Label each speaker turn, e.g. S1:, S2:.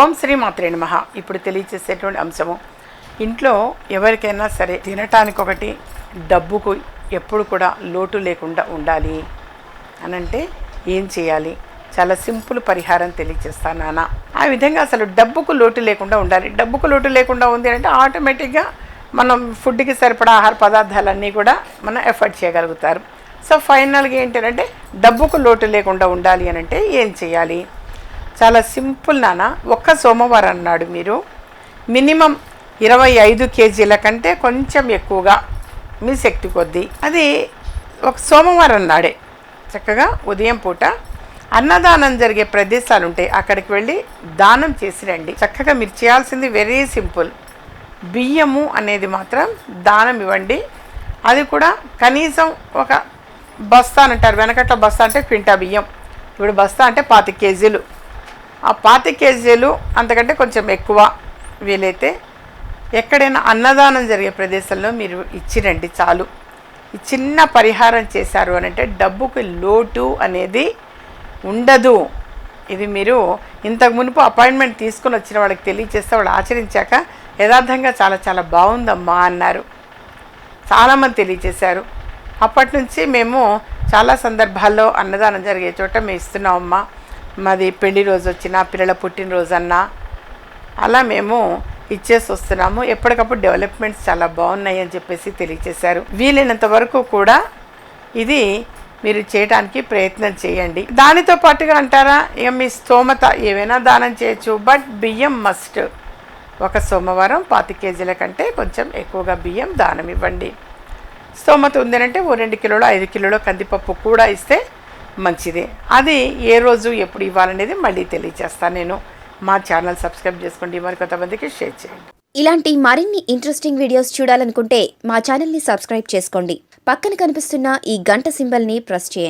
S1: ఓం శ్రీ మాత్రే నమ. ఇప్పుడు తెలియచేసేటువంటి అంశము. ఇంట్లో ఎవరికైనా సరే తినటానికి ఒకటి డబ్బుకు ఎప్పుడు కూడా లోటు లేకుండా ఉండాలి. అని అంటే ఏం చేయాలి? చాలా సింపుల్ పరిహారం తెలియచేస్తా నాన్న ఆ విధంగా అసలు డబ్బుకు లోటు లేకుండా ఉండాలి. డబ్బుకు లోటు లేకుండా ఉంది అంటే ఆటోమేటిక్గా మనం ఫుడ్కి సరిపడా ఆహార పదార్థాలన్నీ కూడా మనం ఎఫర్ట్ చేయగలుగుతారు. సో ఫైనల్గా ఏంటంటే డబ్బుకు లోటు లేకుండా ఉండాలి అని అంటే ఏం చేయాలి? చాలా సింపుల్ నాన్న. ఒక్క సోమవారం అన్నాడు మీరు మినిమం ఇరవై ఐదు కేజీల కంటే కొంచెం ఎక్కువగా మీ శక్తి కొద్దీ. అది ఒక సోమవారం నాడే. చక్కగా ఉదయం పూట అన్నదానం జరిగే ప్రదేశాలు ఉంటాయి అక్కడికి వెళ్ళి దానం చేసి రండి. చక్కగా మీరు చేయాల్సింది వెరీ సింపుల్. బియ్యము అనేది మాత్రం దానం ఇవ్వండి. అది కూడా కనీసం ఒక బస్తా అంటారు. వెనకట్ల బస్తా అంటే క్వింటా బియ్యం. ఇప్పుడు బస్తా అంటే పాతి కేజీలు. ఆ పాతి కేజీలు అంతకంటే కొంచెం ఎక్కువ వీలైతే ఎక్కడైనా అన్నదానం జరిగే ప్రదేశంలో మీరు ఇచ్చిరండి చాలు. ఈ చిన్న పరిహారం చేశారు అని అంటే డబ్బుకి లోటు అనేది ఉండదు. ఇది మీరు ఇంతకు మునుపు అపాయింట్మెంట్ తీసుకుని వచ్చిన వాళ్ళకి తెలియచేస్తే వాళ్ళు ఆచరించాక యథార్థంగా చాలా చాలా బాగుందమ్మా అన్నారు. చాలామంది తెలియచేశారు అప్పటి నుంచి మేము చాలా సందర్భాల్లో అన్నదానం జరిగే చోట మేము ఇస్తున్నామమ్మా. మాది పెళ్ళి రోజు వచ్చినా పిల్లల పుట్టినరోజు అన్నా అలా మేము ఇచ్చేసి వస్తున్నాము. ఎప్పటికప్పుడు డెవలప్మెంట్స్ చాలా బాగున్నాయి అని చెప్పేసి తెలియచేశారు. వీలైనంత వరకు కూడా ఇది మీరు చేయడానికి ప్రయత్నం చేయండి. దానితో పాటుగా అంటారా ఇక మీ స్తోమత ఏవైనా దానం చేయొచ్చు బట్ బియ్యం మస్ట్ ఒక సోమవారం పాతి కేజీల కంటే కొంచెం ఎక్కువగా బియ్యం దానం ఇవ్వండి. స్తోమత ఉందనంటే ఓ రెండు కిలోలు ఐదు కిలోలు కందిపప్పు కూడా ఇస్తే మంచిది. అది ఏ రోజు ఎప్పుడు ఇవ్వాలనేది మళ్ళీ తెలియజేస్తాను నేను మా ఛానల్ సబ్స్క్రైబ్ చేసుకోండి. మరి కొంతమందికి షేర్ చేయండి.
S2: ఇలాంటి మరిన్ని ఇంట్రెస్టింగ్ వీడియోస్ చూడాలనుకుంటే మా ఛానల్ని సబ్స్క్రైబ్ చేసుకోండి. పక్కన కనిపిస్తున్న ఈ గంట సింబల్ని ప్రెస్ చేయండి.